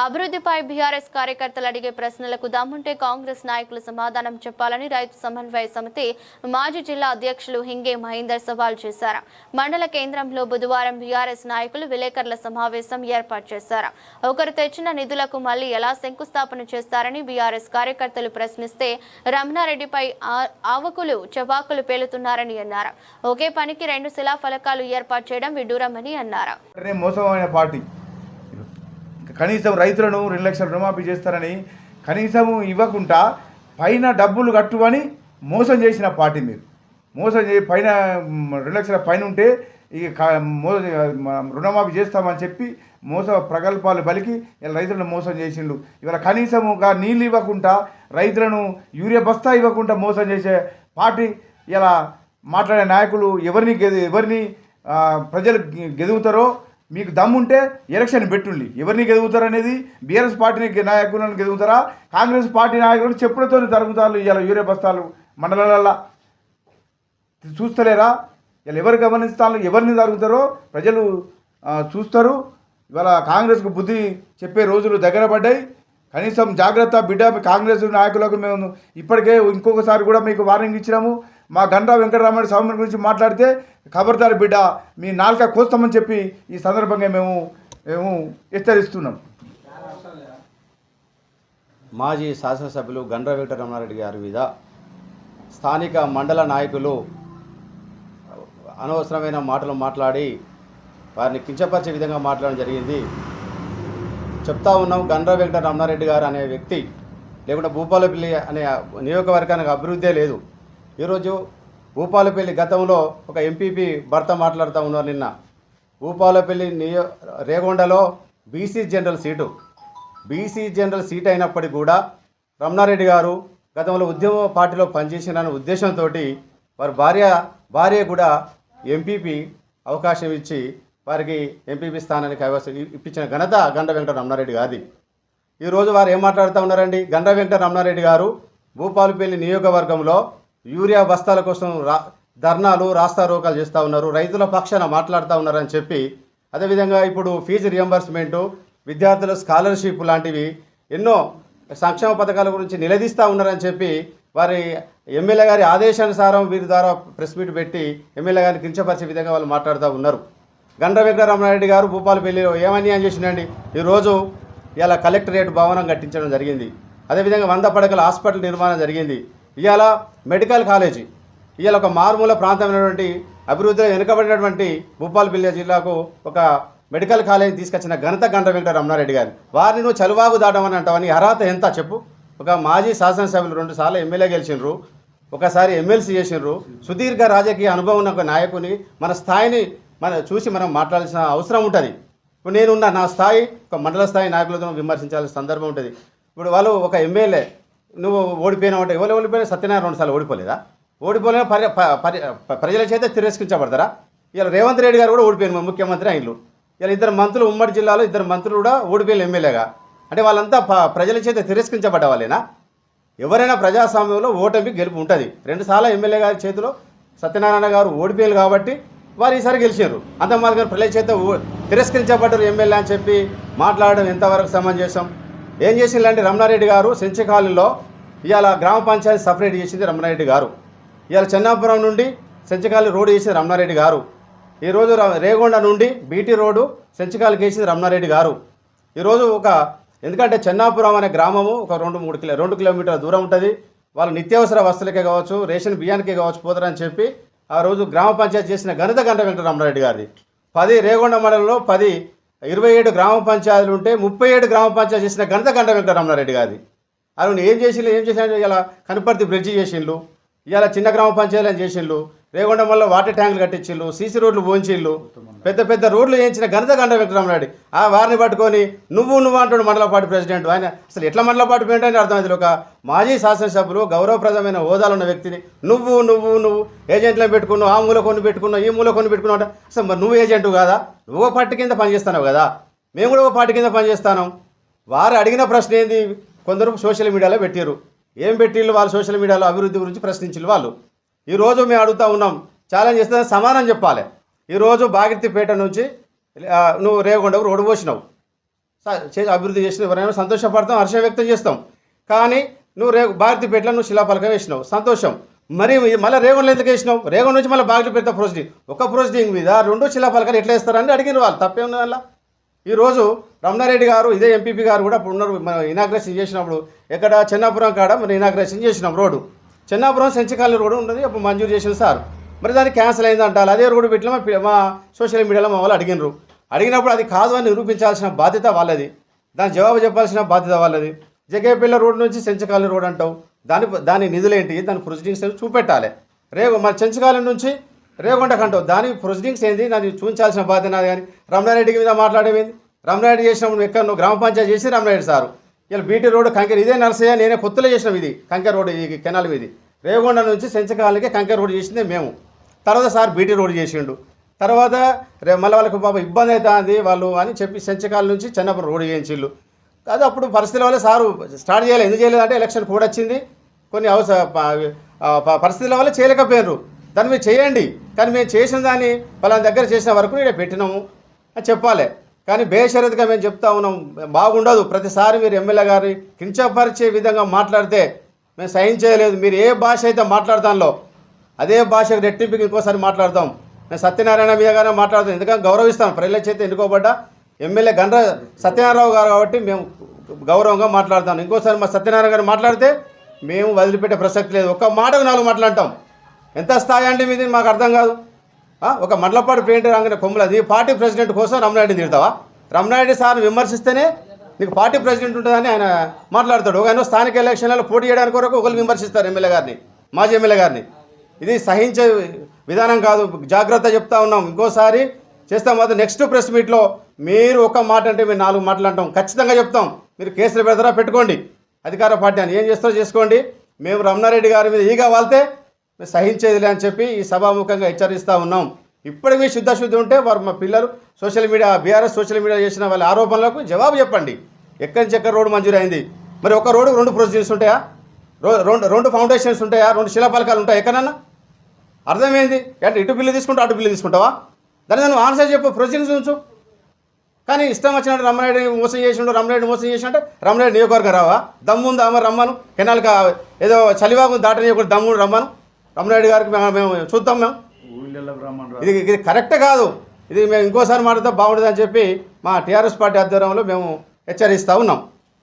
అభివృద్ధిపై బీఆర్ఎస్ కార్యకర్తలు అడిగే ప్రశ్నలకు దమ్ముంటే కాంగ్రెస్ నాయకులు సమాధానం చెప్పాలని రైతు సమన్వయ సమితి మాజీ జిల్లా అధ్యక్షులు హింగే మహేందర్ సవాల్ చేశారు. మండల కేంద్రంలో బుధవారం బీఆర్ఎస్ నాయకులు విలేకరుల సమావేశం ఏర్పాటు చేశారు. ఒకరు తెచ్చిన నిధులకు మళ్ళీ ఎలా శంకుస్థాపన చేస్తారని బీఆర్ఎస్ కార్యకర్తలు ప్రశ్నిస్తే రమణారెడ్డిపై ఆ- ఆవకులు చవాకులు పేలుతున్నారని అన్నారు. ఒకే పనికి రెండు శిలాఫలకాలు ఏర్పాటు చేయడం విడ్డూరమని అన్నారు. మోసమైన పార్టీ కనీసం రైతులను రెండు లక్షల రుణమాఫీ చేస్తారని కనీసం ఇవ్వకుండా పైన డబ్బులు కట్టువని మోసం చేసిన పార్టీ మీరు. మోసం చే పైన రెండు లక్షల పైన ఉంటే ఇక మో రుణమాఫీ చేస్తామని చెప్పి మోస ప్రగల్భాలు పలికి ఇలా రైతులను మోసం చేసిండు. ఇవాళ కనీసముగా నీళ్ళు ఇవ్వకుండా రైతులను యూరియా బస్తా ఇవ్వకుండా మోసం చేసే పార్టీ ఇలా మాట్లాడే నాయకులు ఎవరిని ఎవరిని ప్రజలు గెదుగుతారో మీకు దమ్ముంటే ఎలక్షన్ పెట్టుండి. ఎవరిని గెలుగుతారు అనేది? బీఆర్ఎస్ పార్టీని నాయకులను గెలుగుతారా? కాంగ్రెస్ పార్టీ నాయకులు చెప్పులతో తరుగుతారు ఇలా యూరియా బస్తాలు మండలాలల్లో. చూస్తలేరా? ఇలా ఎవరు గమనిస్తాను ఎవరిని జరుగుతారో ప్రజలు చూస్తారు. ఇవాళ కాంగ్రెస్కు బుద్ధి చెప్పే రోజులు దగ్గర పడ్డాయి. కనీసం జాగ్రత్త బిడ్డ కాంగ్రెస్ నాయకులకు మేము ఇప్పటికే ఇంకొకసారి కూడా మీకు వార్నింగ్ ఇచ్చినాము. మా గండ్రా వెంకటరామయ్య స్వామి గురించి మాట్లాడితే ఖబర్దారు బిడ్డ మీ నాలుక కోస్తామని చెప్పి ఈ సందర్భంగా మేము మేము హెచ్చరిస్తున్నాం. మాజీ శాసనసభ్యులు గండ్ర వెంకటరమణారెడ్డి గారి మీద స్థానిక మండల నాయకులు అనవసరమైన మాటలు మాట్లాడి వారిని కించపరిచే విధంగా మాట్లాడడం జరిగింది. చెప్తా ఉన్నాం గండ్ర వెంకట రమణారెడ్డి గారు అనే వ్యక్తి లేకుంటే భూపాలపల్లి అనే నియోజకవర్గానికి అభివృద్ధే లేదు. ఈరోజు భూపాలపల్లి గతంలో ఒక ఎంపీపీ భర్త మాట్లాడుతూ ఉన్నారు నిన్న. భూపాలపల్లి నియో రేగొండలో BC general seat. BC general seat అయినప్పటికీ కూడా రమణారెడ్డి గారు గతంలో ఉద్యమ పార్టీలో పనిచేసిన ఉద్దేశంతో వారి భార్య భార్య కూడా ఎంపీపీ అవకాశం ఇచ్చి వారికి ఎంపీపీ స్థానానికి అవకాశం ఇప్పించిన ఘనత గండ వెంకట రమణారెడ్డి గారిది. ఈరోజు వారు ఏం మాట్లాడుతూ ఉన్నారండి? గండ వెంకట రమణారెడ్డి గారు భూపాలపల్లి నియోజకవర్గంలో యూరియా బస్తాల కోసం రా ధర్నాలు రాస్తారోకాలు చేస్తూ ఉన్నారు. రైతుల పక్షాన మాట్లాడుతూ ఉన్నారని చెప్పి అదేవిధంగా ఇప్పుడు ఫీజు రియంబర్స్మెంటు విద్యార్థుల స్కాలర్షిప్ లాంటివి ఎన్నో సంక్షేమ పథకాల గురించి నిలదీస్తూ ఉన్నారని చెప్పి వారి ఎమ్మెల్యే గారి ఆదేశానుసారం వీరి ద్వారా ప్రెస్ మీట్ పెట్టి ఎమ్మెల్యే గారిని కించపరిచే విధంగా వాళ్ళు మాట్లాడుతూ ఉన్నారు. గండ్ర వెంకటరమణారెడ్డి గారు భూపాలపల్లిలో ఏమన్యాయం చేసిండండి ఈరోజు ఇలా కలెక్టరేట్ భవనం కట్టించడం జరిగింది. అదేవిధంగా వంద పడకల హాస్పిటల్ నిర్మాణం జరిగింది. ఇవాళ మెడికల్ కాలేజీ. ఇవాళ ఒక మారుమూల ప్రాంతమైనటువంటి అభివృద్ధిలో వెనుకబడినటువంటి భూపాలపల్లి జిల్లాకు ఒక మెడికల్ కాలేజీ తీసుకొచ్చిన ఘనత గంట వెంకట రమణారెడ్డి గారు. వారిని నువ్వు చలువాగు దాటమని అంటావని అర్హత ఎంత చెప్పు. ఒక మాజీ శాసనసభ్యులు రెండు సార్లు ఎమ్మెల్యే గెలిచినరు ఒకసారి ఎమ్మెల్సీ చేసినారు సుదీర్ఘ రాజకీయ అనుభవం ఉన్న ఒక నాయకుని మన స్థాయిని మన చూసి మనం మాట్లాడాల్సిన అవసరం ఉంటుంది. ఇప్పుడు నేనున్న నా స్థాయి ఒక మండల స్థాయి నాయకులతో విమర్శించాల్సిన సందర్భం ఉంటుంది. ఇప్పుడు వాళ్ళు ఒక ఎమ్మెల్యే నువ్వు ఓడిపోయినావు అంటే ఎవరు ఓడిపోయినా సత్యనారాయణ రెండు సార్లు ఓడిపోలేదా? ఓడిపోలే పరి ప్రజల చేత తిరస్కరించబడతారా? ఇలా రేవంత్ రెడ్డి గారు కూడా ఓడిపోయిన ముఖ్యమంత్రి ఆయనలు ఇలా ఇద్దరు మంత్రులు ఉమ్మడి జిల్లాలో ఇద్దరు మంత్రులు కూడా ఓడిపోయిన ఎమ్మెల్యేగా. అంటే వాళ్ళంతా ప్రజల చేత తిరస్కరించబడ్డ వాళ్ళేనా? ఎవరైనా ప్రజాస్వామ్యంలో ఓటమి గెలుపు ఉంటుంది. రెండుసార్లు ఎమ్మెల్యే గారి చేతిలో సత్యనారాయణ గారు ఓడిపోయారు కాబట్టి వారు ఈసారి గెలిచారు అంత మాదిరి ప్రజల చేత ఓ- తిరస్కరించబడ్డారు ఎమ్మెల్యే అని చెప్పి మాట్లాడడం ఎంతవరకు సమంజసం? ఏం చేసిందంటే రమణారెడ్డి గారు సెంచకాలంలో ఇవాళ గ్రామ పంచాయతీ సపరేట్ చేసింది రమణారెడ్డి గారు. ఇవాళ చెన్నాపురం నుండి సెంచకాలి రోడ్డు చేసింది రమణారెడ్డి గారు. ఈరోజు రేగొండ నుండి బీటీ రోడ్డు సెంచకాలికి వేసింది రమణారెడ్డి గారు. ఈరోజు ఒక ఎందుకంటే చెన్నాపురం అనే గ్రామము ఒక రెండు మూడు కిలో రెండు కిలోమీటర్ల దూరం ఉంటుంది. వాళ్ళు నిత్యావసర వస్తువులకే కావచ్చు రేషన్ బియ్యానికే కావచ్చు పోతారని చెప్పి ఆ రోజు గ్రామ పంచాయతీ చేసిన ఘనత గంట వెంకట రమణారెడ్డి గారిది. పది రేగొండ మండలంలో పది ఇరవై ఏడు గ్రామ పంచాయతీలు ఉంటే ముప్పై ఏడు గ్రామ పంచాయతీ చేసిన ఘనత గంట వెంకట గారి గారిది. ఏం చేసిండ్రు? ఏం చేసిన ఇలా కనపర్తి బ్రిడ్జి చేసిండ్రు. ఇవాళ చిన్న గ్రామ పంచాయతీలను చేసిండ్రు. రేగొండ వల్ల వాటర్ ట్యాంకులు కట్టించిళ్ళు సీసీ రోడ్లు పోంచిళ్ళు పెద్ద పెద్ద రోడ్లు వేయించిన ఘనత గంట వెంకటరామరెడ్డి ఆ వారిని పట్టుకొని నువ్వు నువ్వు అంటాడు మండల పార్టీ ప్రెసిడెంట్. ఆయన అసలు ఎట్లా మండల పార్టీ ఏంటని అర్థమైంది ఒక మాజీ శాసనసభ్యులు గౌరవప్రదమైన హోదాలు ఉన్న వ్యక్తిని నువ్వు నువ్వు నువ్వు ఏజెంట్లను పెట్టుకున్నావు ఆ మూల కొన్ని పెట్టుకున్నావు ఈ మూల కొన్ని పెట్టుకున్నావు అంటే అసలు మరి నువ్వు ఏజెంట్ కదా? నువ్వు ఒక పార్టీ కింద పనిచేస్తున్నావు కదా? మేము కూడా ఒక పార్టీ కింద పనిచేస్తాను వారు అడిగిన ప్రశ్న ఏంది? కొందరు సోషల్ మీడియాలో పెట్టారు ఏం పెట్టిళ్ళు వాళ్ళు సోషల్ మీడియాలో అభివృద్ధి గురించి ప్రశ్నించారు వాళ్ళు. ఈరోజు మేము అడుగుతా ఉన్నాం ఛాలెంజ్ చేస్తే సమానం చెప్పాలి. ఈరోజు బాగిర్తిపేట నుంచి నువ్వు రేగొండకు రోడ్డు పోసినావు. స- అభివృద్ధి చేసిన ఎవరైనా సంతోషపడతాం హర్షం వ్యక్తం చేస్తాం. కానీ నువ్వు రే భారతీపేటలో నువ్వు శిలాపలకం వేసినావు. సంతోషం. మరి మళ్ళీ రేగొండలో ఎందుకు వేసినావు? రేగొండ నుంచి మళ్ళీ బాగిలిపేట ప్రొసీడింగ్ ఒక ప్రొసీడింగ్ మీద రెండు శిలాపలకాలు ఎట్లా వేస్తారని అడిగిన వాళ్ళు. తప్పే ఉన్న వల్ల ఈరోజు రమణారెడ్డి గారు ఇదే ఎంపీపీ గారు కూడా ఇప్పుడు ఉన్నారు. మనం ఇనాగ్రేషన్ చేసినప్పుడు ఎక్కడ? చిన్నపురం కాడ మరి ఇనాగ్రేషన్ చేసినాం రోడ్డు. చిన్నాపురం సెంచకాలి రోడ్డు ఉంటుంది అప్పుడు మంజూరు చేసిన సార్. మరి దాన్ని క్యాన్సిల్ అయింది అంటారు. అదే రోడ్డు పెట్టిన మా సోషల్ మీడియాలో మా వాళ్ళు అడిగినారు. అడిగినప్పుడు అది కాదు అని నిరూపించాల్సిన బాధ్యత వాళ్ళది. దాని జవాబు చెప్పాల్సిన బాధ్యత వాళ్ళది. జగేపల్లి రోడ్ నుంచి సెంచకాలి రోడ్ అంటావు. దాని దాని నిధులేంటి? దాని ప్రొసీడింగ్స్ ఏంటి? చూపెట్టాలి. రేగు మరి చెంచకాలం నుంచి రేగొండకు అంటావు. దాని ప్రొసీడింగ్స్ ఏంది? దాన్ని చూపించాల్సిన బాధ్యత నాది కానీ రమణారెడ్డి మీద మాట్లాడేది రమణారెడ్డి చేసినప్పుడు ఎక్కడ నువ్వు గ్రామ పంచాయతీ చేసి రమణారెడ్డి సారు. ఇలా బీటీ రోడ్డు కంకెర్ ఇదే నర్సయ్య నేనే కొత్తలో చేసినాం ఇది. కంకెర్ రోడ్డు ఈ కెనాల్ ఇది రేగొండ నుంచి సెంచకాలకి కంకెర్ రోడ్డు చేసిందే మేము. తర్వాత సార్ బీటీ రోడ్డు చేసిండు. తర్వాత రే మళ్ళీ వాళ్ళకి పాప ఇబ్బంది అవుతుంది వాళ్ళు అని చెప్పి సెంచకాల నుంచి చిన్నప్పుడు రోడ్డు చేయించిళ్ళు అది అప్పుడు పరిస్థితుల వల్ల సారు స్టార్ట్ చేయలేదు ఎందుకు చేయలేదంటే ఎలక్షన్ కూడా వచ్చింది. కొన్ని అవసర పరిస్థితుల వల్ల చేయలేకపోయినారు. దాన్ని మీరు చేయండి. కానీ మేము చేసిన దాన్ని వాళ్ళ దగ్గర చేసిన వరకు ఇక్కడ పెట్టినాము అని చెప్పాలి. కానీ బేషరతుగా మేము చెప్తా ఉన్నాం బాగుండదు. ప్రతిసారి మీరు ఎమ్మెల్యే గారిని కించపరిచే విధంగా మాట్లాడితే మేము సహించలేదు మీరు ఏ భాష అయితే మాట్లాడతానో అదే భాషకు రెట్టింపుకి ఇంకోసారి మాట్లాడతాం. మేము సత్యనారాయణ మీద గానే మాట్లాడతాం. ఎందుకంటే గౌరవిస్తాం. ప్రజల చేత ఎన్నుకోబడ్డ ఎమ్మెల్యే గండ్ర సత్యనారాయణరావు గారు కాబట్టి మేము గౌరవంగా మాట్లాడతాం. ఇంకోసారి మా సత్యనారాయణ గారు మాట్లాడితే మేము వదిలిపెట్టే ప్రసక్తి లేదు. ఒక్క మాటకు నాలుగు మాట్లాడతాం ఎంత స్థాయి అంటే మీది మాకు అర్థం కాదు. ఒక మండలపాటి పెయింటర్ అంగనే కొమ్ములు అది పార్టీ ప్రెసిడెంట్ కోసం రమణారెడ్డిని తిడతావా? రమణారెడ్డి సార్ని విమర్శిస్తేనే నీకు పార్టీ ప్రెసిడెంట్ ఉంటుందని ఆయన మాట్లాడతాడు. ఒక ఆయన స్థానిక ఎలక్షన్లలో పోటీ చేయడానికి వరకు ఒకరు విమర్శిస్తారు ఎమ్మెల్యే గారిని మాజీ ఎమ్మెల్యే గారిని. ఇది సహించే విధానం కాదు. జాగ్రత్త చెప్తా ఉన్నాం. ఇంకోసారి చేస్తాం. మాత్రం నెక్స్ట్ ప్రెస్ మీట్లో మీరు ఒక మాట అంటే మేము నాలుగు మాటలు అంటాం. ఖచ్చితంగా చెప్తాం. మీరు కేసులు పెడతారా? పెట్టుకోండి. అధికార పార్టీ అని ఏం చేస్తారో చేసుకోండి. మేము రమణారెడ్డి గారి మీద ఈగా వాళ్తే సహించేదిలే అని చెప్పి ఈ సభాముఖంగా హెచ్చరిస్తూ ఉన్నాం. ఇప్పటికీ శుద్ధశుద్ధి ఉంటే వారు మా పిల్లలు social media BRS social media చేసిన వాళ్ళ ఆరోపణలకు జవాబు చెప్పండి. ఎక్కడి నుంచి ఎక్కడ రోడ్డు మంజూరైంది? మరి ఒక రోడ్డు రెండు ప్రొసీజర్స్ ఉంటాయా? రో రెండు రెండు ఫౌండేషన్స్ ఉంటాయా? రెండు శిలాపలకాలు ఉంటాయా ఎక్కడన్నా? అర్థమైంది? అంటే ఇటు బిల్లు తీసుకుంటా అటు బిల్లు తీసుకుంటావా? దాన్ని నువ్వు ఆన్సర్ చెప్పు ప్రొసీజర్స్ ఉంచు. కానీ ఇష్టం వచ్చినట్టు రమణారెడ్డి మోసం చేసిండు రమణారెడ్డి మోసం చేసినట్టు రమణారెడ్డి నియోజకవర్గం రావా? దమ్ముందా మరి రమ్మను. కెనాల్ ఏదో చలివాగు దాటనీయకూడదు దమ్ముడు రమ్మను. రమణారెడ్డి గారికి మేము మేము చూద్దాం మేము. ఇది ఇది కరెక్ట్ కాదు. ఇది మేము ఇంకోసారి మాట్లాడితే బాగుంటుంది అని చెప్పి మా టీఆర్ఎస్ పార్టీ ఆధ్వర్యంలో మేము హెచ్చరిస్తూ ఉన్నాం.